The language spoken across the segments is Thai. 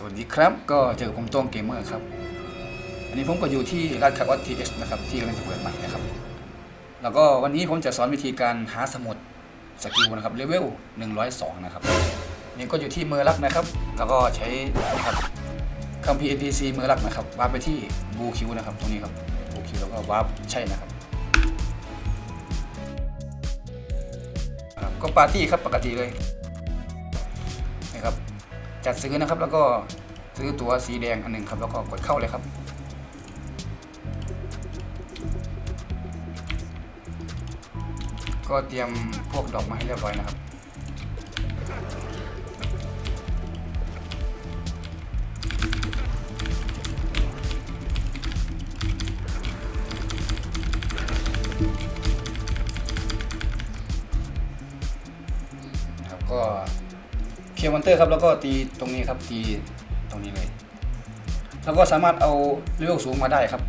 สวัสดีครับก็เจอผมโต้งเกมเมอร์ครับ อันนี้ผมก็อยู่ที่ร้านคาร์ออทีเอสนะครับที่กำลังจะเปิดใหม่นะครับ แล้วก็วันนี้ผมจะสอนวิธีการหาสมุดสกิลนะครับเลเวล102 นะครับ นี่ก็อยู่ที่เมอร์ลักนะครับ แล้วก็ใช้นะครับคัมพี NPC เมอร์ลักนะครับวาร์ปไปที่บูคิวนะครับตรงนี้ครับบูคิวแล้วก็วาร์ปใช่นะครับก็ปาร์ตี้ครับปกติเลย จัดซื้อนะครับ แล้วก็ซื้อตั๋วสีแดงอันหนึ่งครับ แล้วก็กดเข้าเลยครับ ก็เตรียมพวกดอกมาให้เรียบร้อยนะครับก็ เคลียร์มอนเตอร์ครับแล้วก็ตีตรงนี้ครับตีตรงนี้เลย แล้วก็สามารถเอาเลเวลสูงมาได้ครับ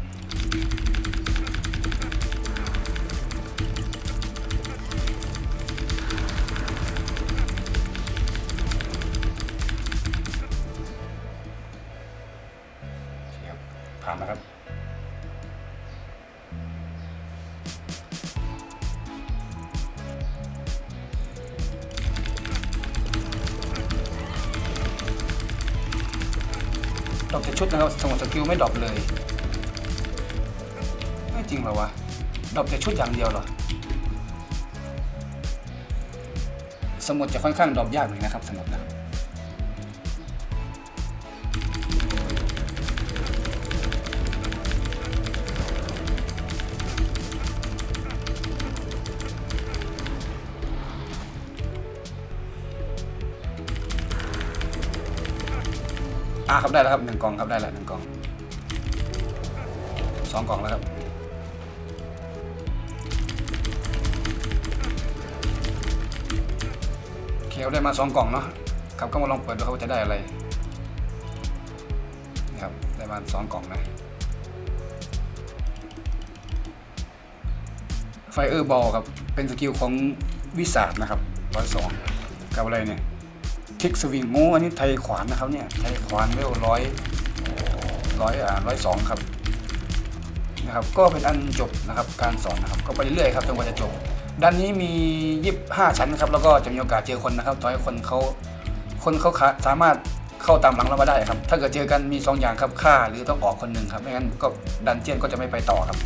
ครับผ่านนะครับ ดอกแต่ชุดนะครับสมุดสกิลไม่ดอกเลย ไม่จริงหรอวะ ดอกแต่ชุดอย่างเดียวเหรอ สมุดจะค่อนข้างดอกยากหน่อยนะครับสมุดนะ อ่าครับได้แล้วครับหนึ่งกล่องครับได้แล้วหนึ่งกล่องสองกล่องแล้วครับโอเคเราได้มาสองกล่องเนาะครับก็มาลองเปิดดูครับว่าจะได้อะไรนี่ครับได้มาสองกล่องนะไฟเออร์บอลครับเป็นสกิลของวิสาดนะครับร้อยสองกับอะไรเนี่ย คิกสวิงโอ้อันนี้ไทยขวานนะครับเนี่ยไทยขวานเวลร้อยร้อยอ่าร้อยสองครับนะครับก็เป็นอันจบนะครับการสอนนะครับก็ไปเรื่อยๆครับจนกว่าจะจบด้านนี้มียี่ห้าชั้นครับแล้วก็จะมีโอกาสเจอคนนะครับต่อให้คนเขาคนเขาขาสามารถเข้าตามหลังเรามาได้ครับ ถ้าเกิดเจอกันมีสองอย่างครับฆ่าหรือต้องออกคนหนึ่งครับไม่งั้นก็ดันเจียนก็จะไม่ไปต่อครับ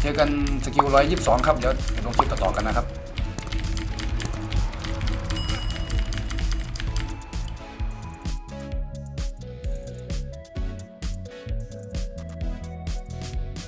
เจอกันสกิลร้อยยี่สิบสองครับเดี๋ยวลงคลิปต่อๆกันนะครับ